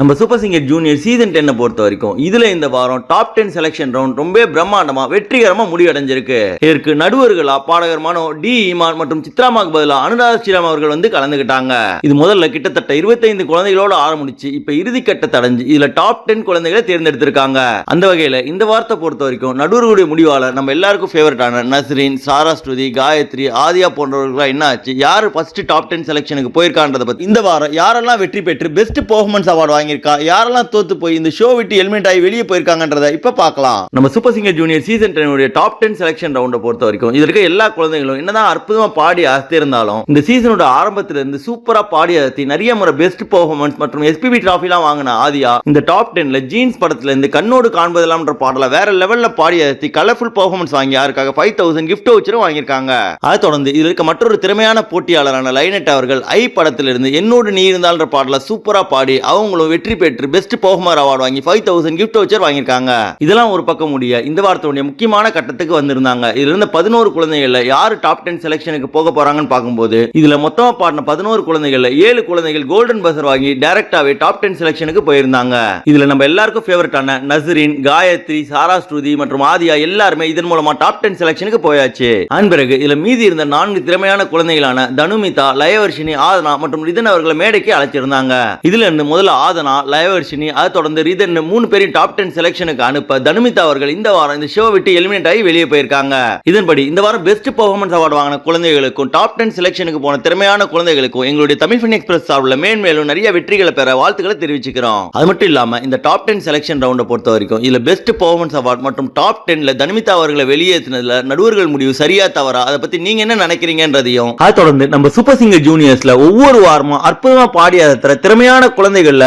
நம்ம super singer junior season டென்னை பொறுத்த வரைக்கும் இதுல இந்த வாரம் டாப் டென் செலக்ஷன் ரவுண்ட் ரொம்ப பிரம்மாண்டமா வெற்றிகரமா முடிவடைஞ்சிருக்கு. இதற்கு நடுவர்களா பாடகர் டி இமான் மற்றும் சித்ராமாக்கு பதிலா அனுராதா ஸ்ரீராம் அவர்கள் வந்து கலந்துக்கிட்டாங்க இது முதல்ல கிட்டத்தட்ட 25 குழந்தைகளோட ஆரம்பிச்சு இப்போ இறுதி கட்டத்தை அடைஞ்சு இதுல டாப் டென் குழந்தைகளை தேர்ந்தெடுத்திருக்காங்க. அந்த வகையில இந்த வாரத்தை பொறுத்த வரைக்கும் நடுவர்களுடைய முடிவாளர் நம்ம எல்லாருக்கும் ஃபேவரட்டான நஸ்ரின் சாரா ஸ்ருதி காயத்ரி ஆதியா போன்றவர்களா என்ன ஆச்சு? யார் ஃபர்ஸ்ட் டாப் டென் செலக்ஷனுக்கு போயிருக்கான்றதை பற்றி இந்த வாரம் யாரெல்லாம் வெற்றி பெற்று பெஸ்ட் பெர்ஃபார்மன்ஸ் அவார்டு வாங்கியிருக்கா? யாரெல்லாம் தோத்து போய் இந்த ஷோ விட்டு எலிமெண்ட் ஆகி வெளியே போயிருக்காங்கன்றத இப்ப பார்க்கலாம். நம்ம சூப்பர் சிங்கர் ஜூனியர் சீசன் டென்னுடைய டாப் டென் செலக்ஷன் ரவுண்டை பொறுத்த வரைக்கும் இதுல இருக்க எல்லா குழந்தைகளும் என்னதான் அற்புதமா பாடி அசத்திருந்தாலும் இந்த சீசனோட ஆரம்பத்துல இருந்து சூப்பரா பாடி அசத்தி நிறைய முறை பெஸ்ட் பெர்ஃபார்மன்ஸ் மற்றும் எஸ்பிபி டிராஃபிலாம் வாங்கின ஆதியா இந்த டாப் டென்ல ஜீன்ஸ் படத்துல இருந்து கண்ணோடு காண்பதெல்லாம்ன்ற பாடல வேற லெவல்ல பாடி அசத்தி கலர்ஃபுல் பெர்ஃபார்மன்ஸ் வாங்கி யாருக்காக ஃபைவ் தௌசண்ட் கிஃப்ட் வச்சரும் வாங்கியிருக்காங்க. அதை தொடர்ந்து இதுல இருக்க மற்றொரு திறமையான போட்டியாளரான லைனட் அவர்கள் ஐ படத்திலிருந்து என்னோடு நீ இருந்தால்ன்ற பாடல சூப்பரா பாடி அவங்களும் வெற்றி பெற்று பெஸ்ட் பர்ஃபார்மர் அவார்டு வாங்கி ஃபைவ் தௌசண்ட் கிஃப்ட் வச்சர் வாங்கியிருக்காங்க. இதெல்லாம் ஒரு பக்கம் முடிய இந்த வாரத்தினுடைய முக்கியமான கட்டத்துக்கு வந்திருந்தாங்க. இதுல இருந்த பதினோரு குழந்தைகள்ல யாரு டாப் டென் செலெக்ஷனுக்கு போக போறாங்கன்னு பார்க்கும்போது இதுல மொத்தமா பாடின பதினோரு குழந்தைகள்ல ஏழு குழந்தைகள் கோல்டன் பசர் வாங்கி டைரக்டாவே டாப் டென் செலெக்ஷனுக்கு போயிருந்தாங்க. இதுல நம்ம எல்லாருக்கும் ஃபேவரட்டான நசரின் காயத்ரி சாரா ஸ்ருதி மற்றும் ஆதியா எல்லாருமே இதன் மூலமா டாப் டென் செலக்ஷனுக்கு போயாச்சு. அதன் பிறகு இதுல மீதி இருந்த நான்கு திறமையான குழந்தைகளான தனுமிதா லயவர்ஷினி ஆதனா மற்றும் ரிதன் அவர்களை மேடைக்கு அழைச்சிருந்தாங்க. இதுல இருந்து முதல்ல ஆதனா லயவர்ஷினி அதை தொடர்ந்து ரீதன் மூணு பேரையும் டாப் டென் செலக்ஷனுக்கு அனுப்ப தனுமிதா அவர்கள் இந்த வாரம் இந்த ஷோ விட்டு எலிமினேட் ஆகி வெளியே போயிருக்காங்க. இதன்படி இந்த வாரம் பெஸ்ட் பெர்ஃபார்மன்ஸ் அவார்டு வாங்கின குழந்தைகளுக்கும் டாப் டென் செலக்ஷனுக்கு போன திறமையான குழந்தைகளுக்கும் எங்களுடைய தமிழ் ஃபின் எக்ஸ்பிரஸ் சார்பில் மேன்மேலும் நிறைய வெற்றிகளை பெற வாழ்த்துக்களை தெரிவிச்சுக்கிறோம். அது மட்டும் இல்லாம இந்த டாப் டென் செலக்ஷன் ரவுண்டை பொறுத்த வரைக்கும் இதுல பெஸ்ட் பெர்ஃபார்மன்ஸ் அவார்ட் மற்றும் டாப் டென்ல தனுமிதா அவர்களை வெளியேற்றினதுல நடுவர்கள் முடிவு சரியா தவறா அதை பத்தி நீங்க என்ன நினைக்கிறீங்கன்றதையும் அதை தொடர்ந்து நம்ம சூப்பர் சிங்கர் ஜூனியர்ஸ்ல ஒவ்வொரு வாரமும் அற்புதமா பாடி திறமையான குழந்தைகள்ல